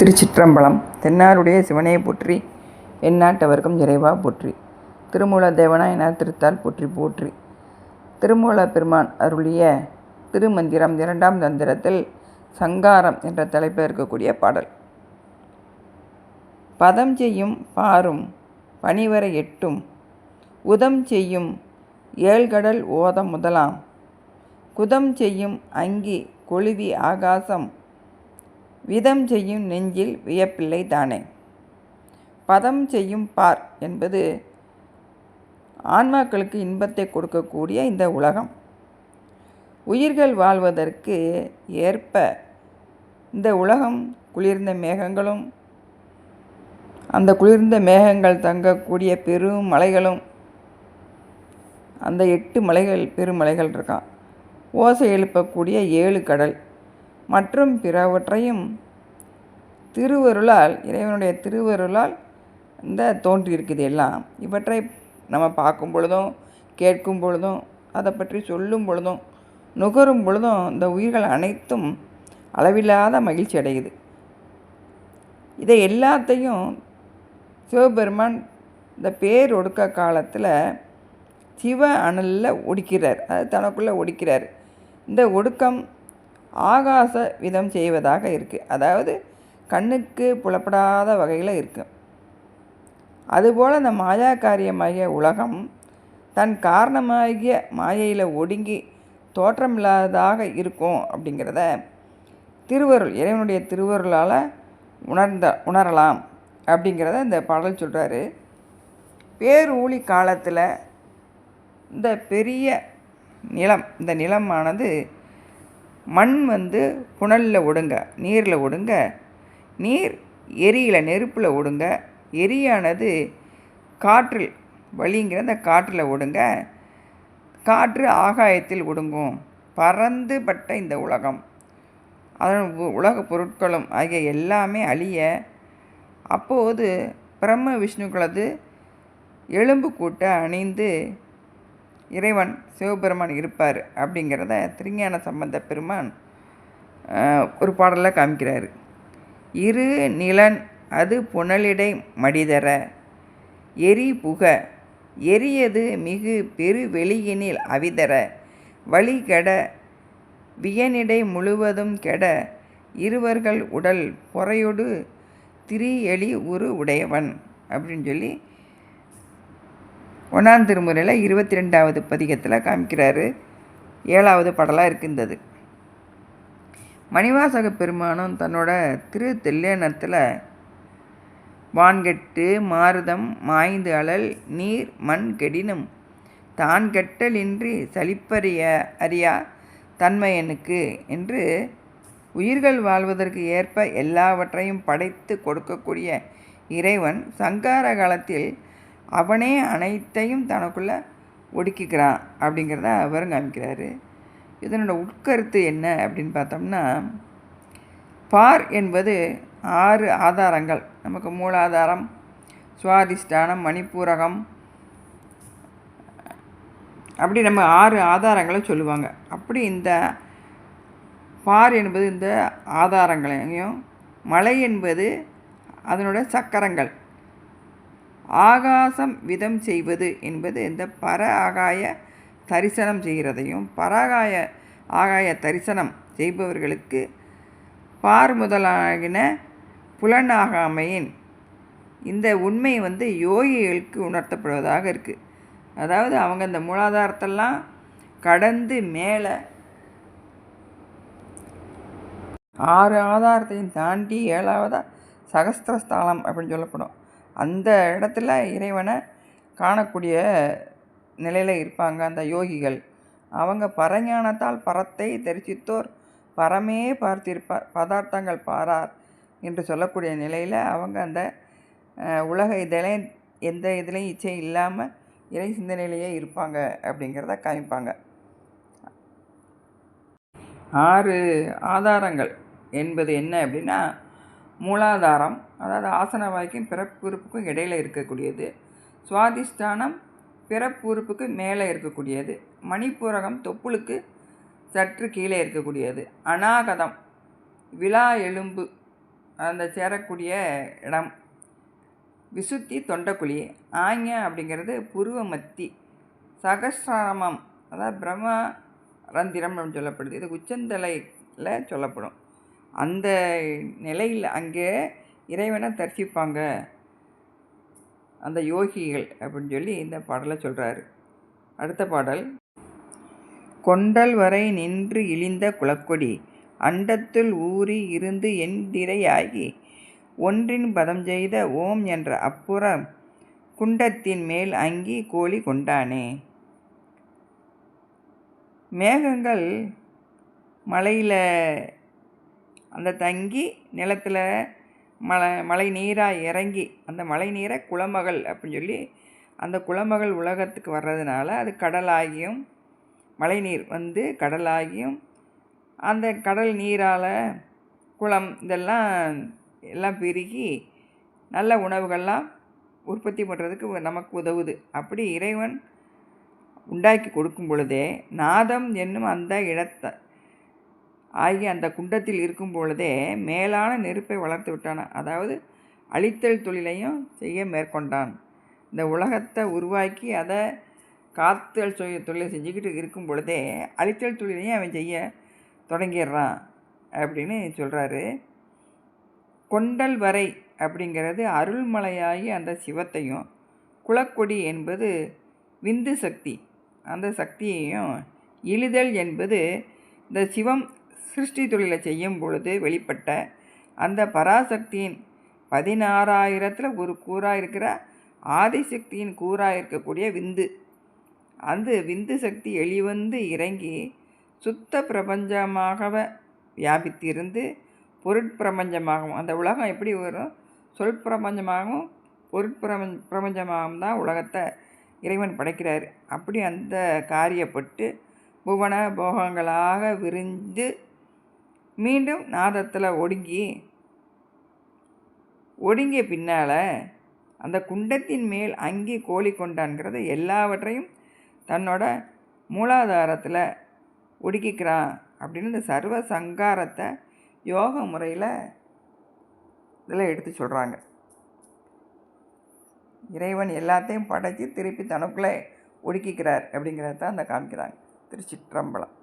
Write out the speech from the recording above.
திருச்சிற்றம்பலம். தென்னாருடைய சிவனே போற்றி எந்நாட்டவர்க்கும் இறைவா போற்றி. திருமூல தேவனா என திருத்தால் போற்றி போற்றி. திருமூல பெருமான் அருளிய திருமந்திரம் இரண்டாம் தந்திரத்தில் சங்காரம் என்ற தலைப்பில் இருக்கக்கூடிய பாடல். பதம் செய்யும் பாரும் பனிவரை எட்டும் உதம் செய்யும் ஏழ்கடல் ஓதம் முதலாம் குதம் செய்யும் அங்கி கொழுவி ஆகாசம் விதம் செய்யும் நெஞ்சில் வியப்பில்லை தானே? பதம் செய்யும் பார் என்பது ஆன்மாக்களுக்கு இன்பத்தை கொடுக்கக்கூடிய இந்த உலகம். உயிர்கள் வாழ்வதற்கு ஏற்ப இந்த உலகம் குளிர்ந்த மேகங்களும் அந்த குளிர்ந்த மேகங்கள் தங்கக்கூடிய பெரும் மலைகளும் அந்த எட்டு மலைகள் பெருமலைகள் இருக்கான் ஓசை எழுப்பக்கூடிய ஏழு கடல். மற்றும் பிறவற்றையும் திருவருளால் இறைவனுடைய திருவருளால் இந்த தோன்றியிருக்குது எல்லாம். இவற்றை நம்ம பார்க்கும் பொழுதும் கேட்கும் பொழுதும் அதை பற்றி சொல்லும் பொழுதும் நுகரும் பொழுதும் இந்த உயிர்கள் அனைத்தும் அளவில்லாத மகிழ்ச்சி அடையுது. இதை எல்லாத்தையும் சிவபெருமான் இந்த பேர் ஒடுக்க காலத்தில் சிவ அனலில் ஒடிக்கிறார். அது தனக்குள்ளே ஒடிக்கிறார். இந்த ஒடுக்கம் ஆகாச விதம் செய்வதாக இருக்குது அதாவது கண்ணுக்கு புலப்படாத வகையில் இருக்கும் அதுபோல் இந்த மாயா காரியமாகிய உலகம் தன் காரணமாகிய மாயையில் ஒடுங்கி தோற்றமில்லாததாக இருக்கும் அப்படிங்கிறத திருவருள் இறைவனுடைய திருவருளால் உணர்ந்த உணரலாம் அப்படிங்கிறத இந்த பாடல் சொல்கிறாரு பேரூழி காலத்தில் இந்த பெரிய நிலம் இந்த நிலமானது மண் வந்து புனலில் ஒடுங்க நீரில் ஒடுங்க. நீர் எரியில் நெருப்பில் ஒடுங்க. எரியானது காற்றில் வழிங்கிற அந்த காற்றில் ஒடுங்க. காற்று ஆகாயத்தில் ஒடுங்கும். பறந்துபட்ட இந்த உலகம். அதன் உலக பொருட்களும் ஆகிய எல்லாமே அழிய அப்போது பிரம்ம விஷ்ணுக்களது எலும்பு கூட்ட அணிந்து இறைவன் சிவபெருமான் இருப்பார் அப்படிங்கிறத திருஞான சம்பந்த பெருமான் ஒரு பாடலில் காமிக்கிறார். இரு நிலன் அது புனலிடை மடிதர எரி புக எரியது மிகு பெரு வெளியினில் அவிதர வழி கெட வியனிடை முழுவதும் கெட இருவர்கள் உடல் பொறையொடு திரியெளி உரு உடையவன் அப்படின்னு சொல்லி ஒன்றாம் திருமுறையில் இருபத்தி ரெண்டாவது பதிகத்தில் காமிக்கிறாரு. ஏழாவது படலாக இருக்கின்றது. மணிவாசக பெருமானும் தன்னோட திரு தெல்லேனத்தில் வான்கெட்டு மாருதம் மாய்ந்து அழல் நீர் மண் கெடினும். தான் கெட்டலின்றி சலிப்பறிய அறியா தன்மையனுக்கு என்று உயிர்கள் வாழ்வதற்கு ஏற்ப எல்லாவற்றையும் படைத்து கொடுக்கக்கூடிய இறைவன் சங்கார காலத்தில் அவனே அனைத்தையும் தனக்குள்ளே ஒடுக்கிக்கிறான் அப்படிங்கிறத அவர் காமிக்கிறாரு. இதனோட உட்கருத்து என்ன அப்படின்னு பார்த்தோம்னா பார் என்பது ஆறு ஆதாரங்கள். நமக்கு மூலாதாரம் சுவாதிஷ்டானம் மணிப்பூரகம். அப்படி நம்ம ஆறு ஆதாரங்களை சொல்லுவாங்க. அப்படி இந்த பார் என்பது இந்த ஆதாரங்களையும் மலை என்பது அதனோட சக்கரங்கள். ஆகாசம் விதம் செய்வது என்பது இந்த பர ஆகாய தரிசனம் செய்கிறதையும் பராகாய ஆகாய தரிசனம் செய்பவர்களுக்கு பார் முதலாகின புலனாகாமையின் இந்த உண்மை வந்து யோகிகளுக்கு உணர்த்தப்படுவதாக இருக்குது அதாவது அவங்க இந்த மூலாதாரத்தெல்லாம் கடந்து மேலே ஆறு ஆதாரத்தையும் தாண்டி ஏழாவதாக சகஸ்திரஸ்தானம் அப்படின்னு சொல்லப்படும். அந்த இடத்துல இறைவனை காணக்கூடிய நிலையில் இருப்பாங்க அந்த யோகிகள். அவங்க பரஞானத்தால் பரத்தை தரிசித்தோர் பரமே பார்த்திருப்பார் பதார்த்தங்கள் பாரார் என்று சொல்லக்கூடிய நிலையில் அவங்க அந்த உலக இதிலையும் எந்த இதுலேயும் இச்சை இல்லாமல் இறை சிந்தனையிலேயே இருப்பாங்க அப்படிங்கிறத காமிப்பாங்க. ஆறு ஆதாரங்கள் என்பது என்ன அப்படின்னா மூலாதாரம் அதாவது ஆசன வாய்க்கும் பிறப்புறுப்புக்கும் இடையில் இருக்கக்கூடியது. சுவாதிஷ்டானம் பிறப்புறுப்புக்கு மேலே இருக்கக்கூடியது. மணிப்பூரகம் தொப்புளுக்கு சற்று கீழே இருக்கக்கூடியது. அநாகதம் விழா எலும்பு அந்த சேரக்கூடிய இடம். விசுத்தி தொண்டக்குழி ஆங்க அப்படிங்கிறது புருவ மத்தி சகசிராமம் அதாவது பிரம்ம ரந்திரம் அப்படின்னு சொல்லப்படுது. இது உச்சந்தலையில் சொல்லப்படும். அந்த நிலையில் அங்கே இறைவனை தரிசிப்பாங்க. அந்த யோகிகள் அப்படின்னு சொல்லி இந்த பாடலை சொல்கிறாரு அடுத்த பாடல். கொண்டல் வரை நின்று இழிந்த குலக்கொடி அண்டத்துள் ஊறி இருந்து எந்திரையாகி ஒன்றின் பதம் செய்த ஓம் என்ற அப்புறம் குண்டத்தின் மேல் அங்கி கோழி கொண்டானே. மேகங்கள் மலையில் அந்த தங்கி நிலத்தில் மழை மழை நீராக இறங்கி அந்த மழை நீரை குளமகள் அப்படின்னு சொல்லி அந்த குளமகள் உலகத்துக்கு வர்றதுனால அது கடலாகியும் மழை நீர் வந்து கடலாகியும் அந்த கடல் நீரால் குளம் இதெல்லாம் எல்லாம் பெருகி நல்ல உணவுகள்லாம் உற்பத்தி பண்ணுறதுக்கு நமக்கு உதவுது. அப்படி இறைவன் உண்டாக்கி கொடுக்கும் பொழுதே நாதம் என்னும் அந்த இடத்தை ஆகி அந்த குண்டத்தில் இருக்கும் பொழுதே மேலான நெருப்பை வளர்த்து விட்டான். அதாவது அழித்தல் தொழிலையும் செய்ய மேற்கொண்டான். இந்த உலகத்தை உருவாக்கி அதை காத்தல் தொழிலை செஞ்சுக்கிட்டு இருக்கும் பொழுதே அழித்தல் தொழிலையும் அவன் செய்ய தொடங்கிடுறான் அப்படின்னு சொல்கிறாரு கொண்டல் வரை அப்படிங்கிறது அருள்மலையாகி அந்த சிவத்தையும் குளக்கொடி என்பது விந்து சக்தி. அந்த சக்தியையும் இழுதல் என்பது இந்த சிவம் சிருஷ்டி தொழிலை செய்யும் பொழுது வெளிப்பட்ட அந்த பராசக்தியின் பதினாறாயிரத்தில் ஒரு கூறாக இருக்கிற ஆதிசக்தியின் கூறாக இருக்கக்கூடிய விந்து. அந்த விந்து சக்தி எளிவந்து இறங்கி சுத்த பிரபஞ்சமாக வியாபித்திருந்து பொருட்பிரபஞ்சமாகவும் அந்த உலகம் எப்படி வரும்? சொல் பிரபஞ்சமாகவும் பொருட்பிரபஞ்ச பிரபஞ்சமாகவும் தான் உலகத்தை இறைவன் படைக்கிறார். அப்படி அந்த காரியப்பட்டு புவன போகங்களாக விரிந்து மீண்டும் நாதத்தில் ஒடுங்கி ஒடுங்கிய பின்னால் அந்த குண்டத்தின் மேல் அங்கி கோழி கொண்டான்கிறது எல்லாவற்றையும் தன்னோட மூலாதாரத்தில் ஒடுக்கிக்கிறான் அப்படின்னு இந்த சர்வ சங்காரத்தை யோக முறையில் இதில் எடுத்து சொல்கிறாங்க இறைவன் எல்லாத்தையும் படைத்து திருப்பி தனக்குள்ளே ஒடுக்கிக்கிறார் அப்படிங்கிறத தான் அந்த காமிக்கிறாங்க. திருச்சிற்றம்பலம்.